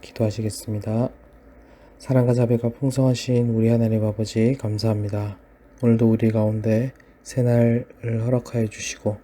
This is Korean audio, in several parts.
기도하시겠습니다. 사랑과 자비가 풍성하신 우리 하나님 아버지 감사합니다. 오늘도 우리 가운데 새날을 허락하여 주시고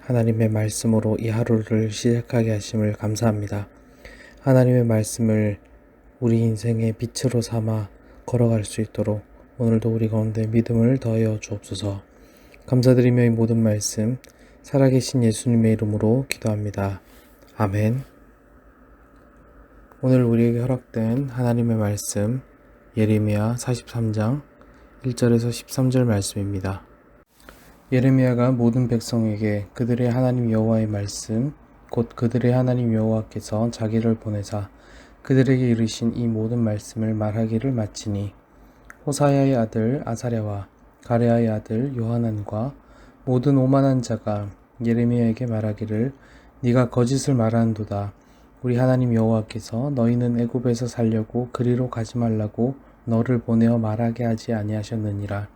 하나님의 말씀으로 이 하루를 시작하게 하심을 감사합니다. 하나님의 말씀을 우리 인생의 빛으로 삼아 걸어갈 수 있도록 오늘도 우리 가운데 믿음을 더하여 주옵소서. 감사드리며 이 모든 말씀 살아계신 예수님의 이름으로 기도합니다. 아멘. 오늘 우리에게 허락된 하나님의 말씀 예레미야 43장 1절에서 13절 말씀입니다. 예레미야가 모든 백성에게 그들의 하나님 여호와의 말씀 곧 그들의 하나님 여호와께서 자기를 보내사 그들에게 이르신 이 모든 말씀을 말하기를 마치니 호사야의 아들 아사랴와 가레아의 아들 요하난과 모든 오만한 자가 예레미야에게 말하기를 네가 거짓을 말하는도다 우리 하나님 여호와께서 너희는 애굽에서 살려고 그리로 가지 말라고 너를 보내어 말하게 하지 아니하셨느니라.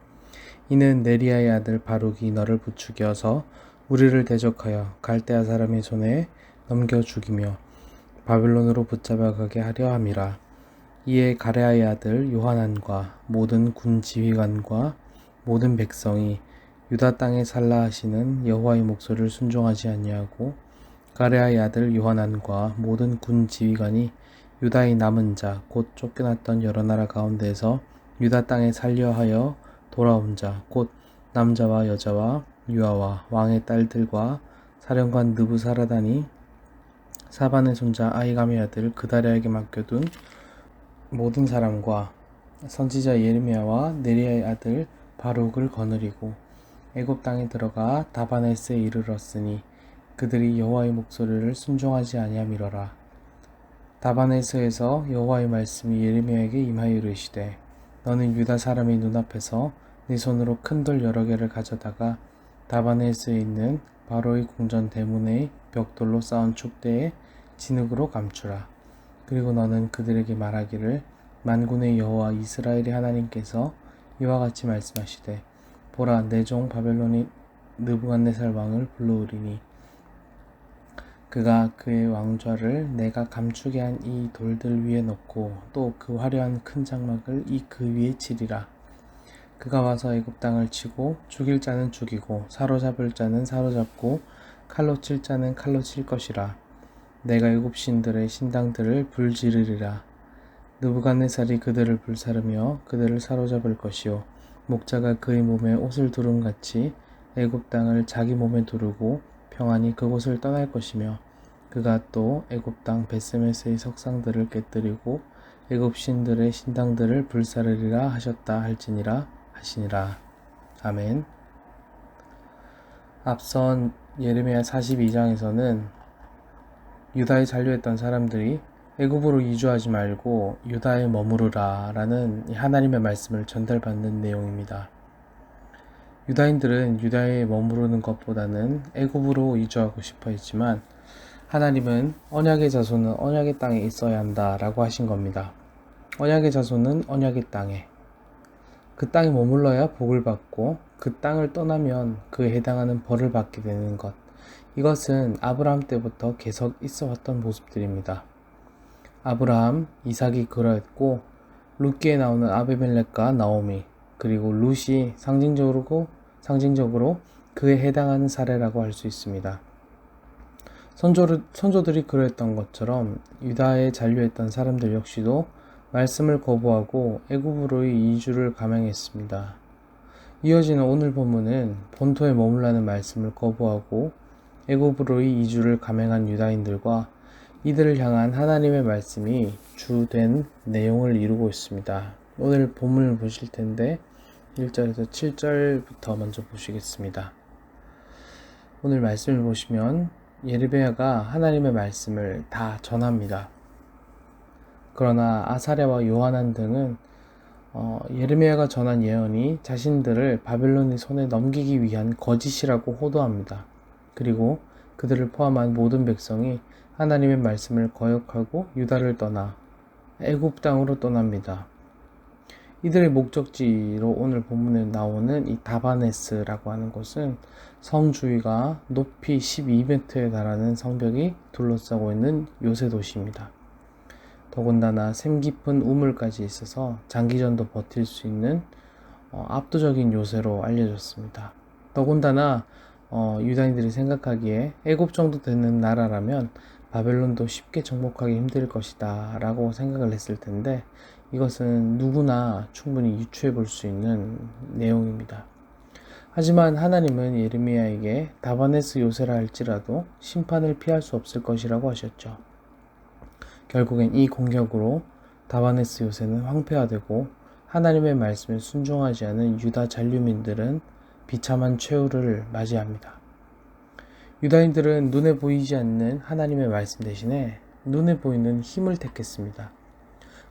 이는 네리아의 아들 바룩이 너를 부추겨서 우리를 대적하여 갈대아 사람의 손에 넘겨 죽이며 바벨론으로 붙잡아 가게 하려 함이라. 이에 가레아의 아들 요하난과 모든 군 지휘관과 모든 백성이 유다 땅에 살라 하시는 여호와의 목소리를 순종하지 아니하고 가레아의 아들 요하난과 모든 군 지휘관이 유다의 남은 자 곧 쫓겨났던 여러 나라 가운데에서 유다 땅에 살려 하여 돌아온 자 곧 남자와 여자와 유아와 왕의 딸들과 사령관 느부사라단이 사반의 손자 아이감의 아들 그다리아에게 맡겨둔 모든 사람과 선지자 예레미야와 네리아의 아들 바룩을 거느리고 애굽 땅에 들어가 다바네스에 이르렀으니 그들이 여호와의 목소리를 순종하지 아니함이러라. 다바네스에서 여호와의 말씀이 예레미야에게 임하여 이르시되 너는 유다 사람의 눈앞에서 네 손으로 큰 돌 여러 개를 가져다가 다바네스에 있는 바로의 궁전 대문의 벽돌로 쌓은 축대에 진흙으로 감추라. 그리고 너는 그들에게 말하기를 만군의 여호와 이스라엘의 하나님께서 이와 같이 말씀하시되 보라 내 종 바벨론이 느부갓네살 왕을 불러오리니 그가 그의 왕좌를 내가 감추게 한 이 돌들 위에 놓고 또 그 화려한 큰 장막을 이 그 위에 치리라. 그가 와서 애굽 땅을 치고 죽일 자는 죽이고 사로잡을 자는 사로잡고 칼로 칠 자는 칼로 칠 것이라. 내가 애굽 신들의 신당들을 불지르리라. 느부갓네살이 그들을 불사르며 그들을 사로잡을 것이요 목자가 그의 몸에 옷을 두른 같이 애굽 땅을 자기 몸에 두르고 평안히 그곳을 떠날 것이며 그가 또 애굽 땅 베스메스의 석상들을 깨뜨리고 애굽 신들의 신당들을 불사르리라 하셨다 할지니라 하시니라 아멘. 앞선 예레미야 42장에서는 유다에 잔류했던 사람들이 애굽으로 이주하지 말고 유다에 머무르라라는 하나님의 말씀을 전달받는 내용입니다. 유다인들은 유다에 머무르는 것보다는 애굽으로 이주하고 싶어 했지만 하나님은 언약의 자손은 언약의 땅에 있어야 한다라고 하신 겁니다. 언약의 자손은 언약의 땅에 그 땅에 머물러야 복을 받고 그 땅을 떠나면 그에 해당하는 벌을 받게 되는 것. 이것은 아브라함 때부터 계속 있어 왔던 모습들입니다. 아브라함, 이삭이 그러했고 룻기에 나오는 아베멜렉과 나오미 그리고 룻이 상징적으로 상징적으로 그에 해당하는 사례라고 할 수 있습니다. 선조, 선조들이 그러했던 것처럼 유다에 잔류했던 사람들 역시도 말씀을 거부하고 애굽으로의 이주를 감행했습니다. 이어지는 오늘 본문은 본토에 머물라는 말씀을 거부하고 애굽으로의 이주를 감행한 유다인들과 이들을 향한 하나님의 말씀이 주된 내용을 이루고 있습니다. 오늘 본문을 보실 텐데 1절에서 7절부터 먼저 보시겠습니다. 오늘 말씀을 보시면 예르베야가 하나님의 말씀을 다 전합니다. 그러나 아사랴와 요하난 등은 어, 예르미야가 전한 예언이 자신들을 바벨론의 손에 넘기기 위한 거짓이라고 호도합니다. 그리고 그들을 포함한 모든 백성이 하나님의 말씀을 거역하고 유다를 떠나 애굽 땅으로 떠납니다. 이들의 목적지로 오늘 본문에 나오는 이 다바네스라고 하는 곳은 성 주위가 높이 12m에 달하는 성벽이 둘러싸고 있는 요새 도시입니다. 더군다나 샘 깊은 우물까지 있어서 장기전도 버틸 수 있는 어, 압도적인 요새로 알려졌습니다. 더군다나 어, 유다인들이 생각하기에 애굽 정도 되는 나라라면 바벨론도 쉽게 정복하기 힘들 것이다 라고 생각을 했을 텐데 이것은 누구나 충분히 유추해 볼 수 있는 내용입니다. 하지만 하나님은 예레미야에게 다바네스 요새라 할지라도 심판을 피할 수 없을 것이라고 하셨죠. 결국엔 이 공격으로 다바네스 요새는 황폐화되고 하나님의 말씀에 순종하지 않은 유다 잔류민들은 비참한 최후를 맞이합니다. 유다인들은 눈에 보이지 않는 하나님의 말씀 대신에 눈에 보이는 힘을 택했습니다.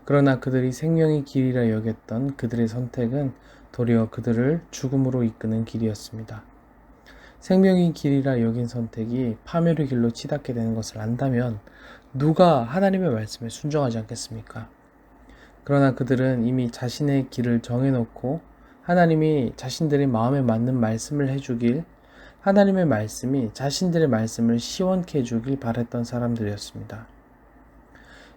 그러나 그들이 생명의 길이라 여겼던 그들의 선택은 도리어 그들을 죽음으로 이끄는 길이었습니다. 생명의 길이라 여긴 선택이 파멸의 길로 치닫게 되는 것을 안다면 누가 하나님의 말씀에 순종하지 않겠습니까? 그러나 그들은 이미 자신의 길을 정해놓고 하나님이 자신들의 마음에 맞는 말씀을 해주길 하나님의 말씀이 자신들의 말씀을 시원케 해주길 바랬던 사람들이었습니다.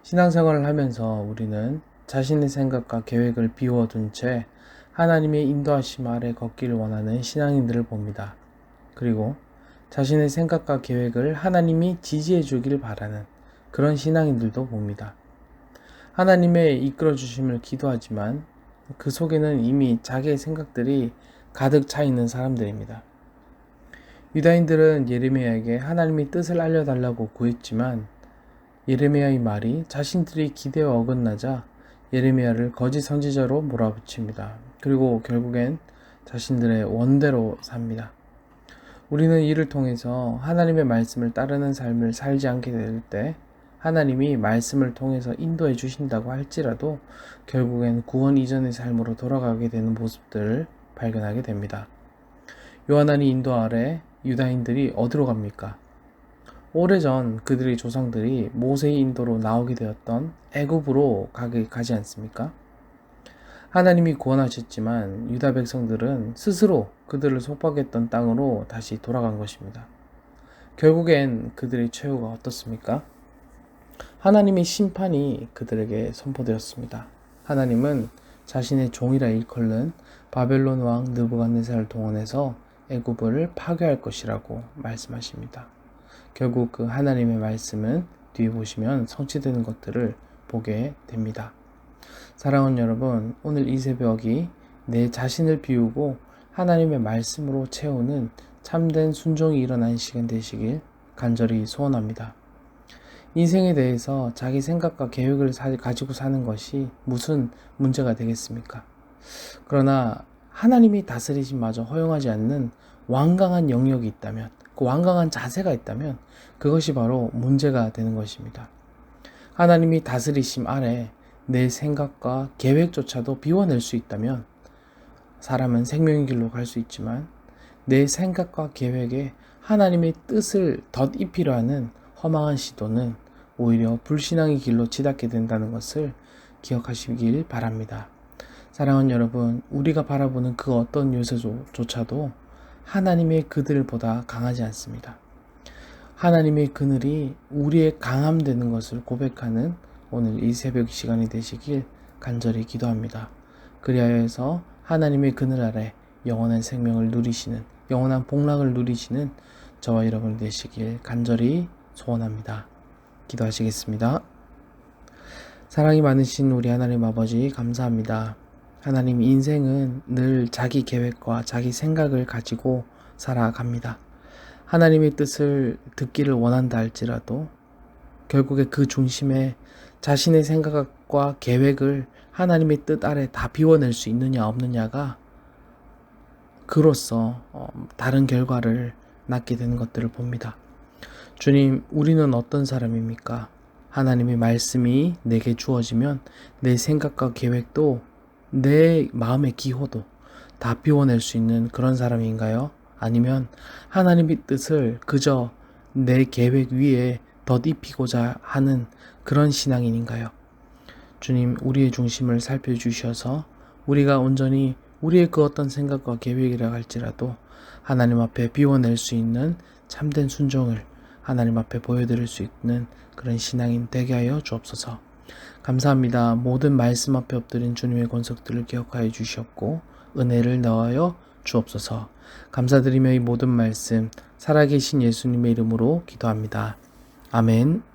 신앙생활을 하면서 우리는 자신의 생각과 계획을 비워둔 채 하나님의 인도하심 아래 걷기를 원하는 신앙인들을 봅니다. 그리고 자신의 생각과 계획을 하나님이 지지해 주길 바라는 그런 신앙인들도 봅니다. 하나님의 이끌어 주심을 기도하지만 그 속에는 이미 자기의 생각들이 가득 차 있는 사람들입니다. 유다인들은 예레미야에게 하나님의 뜻을 알려달라고 구했지만 예레미야의 말이 자신들이 기대에 어긋나자 예레미야를 거짓 선지자로 몰아붙입니다. 그리고 결국엔 자신들의 원대로 삽니다. 우리는 이를 통해서 하나님의 말씀을 따르는 삶을 살지 않게 될 때 하나님이 말씀을 통해서 인도해 주신다고 할지라도 결국엔 구원 이전의 삶으로 돌아가게 되는 모습들을 발견하게 됩니다. 요하나니 인도 아래 유다인들이 어디로 갑니까? 오래전 그들의 조상들이 모세의 인도로 나오게 되었던 애굽으로 가게 가지 않습니까? 하나님이 구원하셨지만 유다 백성들은 스스로 그들을 속박했던 땅으로 다시 돌아간 것입니다. 결국엔 그들의 최후가 어떻습니까? 하나님의 심판이 그들에게 선포되었습니다. 하나님은 자신의 종이라 일컬는 바벨론 왕 느부갓네살을 동원해서 애굽을 파괴할 것이라고 말씀하십니다. 결국 그 하나님의 말씀은 뒤에 보시면 성취되는 것들을 보게 됩니다. 사랑하는 여러분, 오늘 이 새벽이 내 자신을 비우고 하나님의 말씀으로 채우는 참된 순종이 일어난 시간 되시길 간절히 소원합니다. 인생에 대해서 자기 생각과 계획을 가지고 사는 것이 무슨 문제가 되겠습니까? 그러나 하나님이 다스리심마저 허용하지 않는 완강한 영역이 있다면, 그 완강한 자세가 있다면 그것이 바로 문제가 되는 것입니다. 하나님이 다스리심 아래 내 생각과 계획조차도 비워낼 수 있다면 사람은 생명의 길로 갈 수 있지만 내 생각과 계획에 하나님의 뜻을 덧입히려 하는 허망한 시도는 오히려 불신앙의 길로 치닫게 된다는 것을 기억하시길 바랍니다. 사랑하는 여러분, 우리가 바라보는 그 어떤 요새조차도 하나님의 그들보다 강하지 않습니다. 하나님의 그늘이 우리의 강함되는 것을 고백하는 오늘 이 새벽 시간이 되시길 간절히 기도합니다. 그리하여서 하나님의 그늘 아래 영원한 생명을 누리시는 영원한 복락을 누리시는 저와 여러분 되시길 간절히 소원합니다. 기도하시겠습니다. 사랑이 많으신 우리 하나님 아버지 감사합니다. 하나님 인생은 늘 자기 계획과 자기 생각을 가지고 살아갑니다. 하나님의 뜻을 듣기를 원한다 할지라도 결국에 그 중심에 자신의 생각과 계획을 하나님의 뜻 아래 다 비워낼 수 있느냐 없느냐가 그로써 어, 다른 결과를 낳게 되는 것들을 봅니다. 주님, 우리는 어떤 사람입니까? 하나님의 말씀이 내게 주어지면 내 생각과 계획도 내 마음의 기호도 다 비워낼 수 있는 그런 사람인가요? 아니면 하나님의 뜻을 그저 내 계획 위에 덧입히고자 하는 그런 신앙인인가요? 주님, 우리의 중심을 살펴주셔서 우리가 온전히 우리의 그 어떤 생각과 계획이라 할지라도 하나님 앞에 비워낼 수 있는 참된 순종을 하나님 앞에 보여드릴 수 있는 그런 신앙인 되게 하여 주옵소서. 감사합니다. 모든 말씀 앞에 엎드린 주님의 권속들을 기억하여 주시옵고 은혜를 넣어요 주옵소서. 감사드리며 이 모든 말씀 살아계신 예수님의 이름으로 기도합니다. 아멘.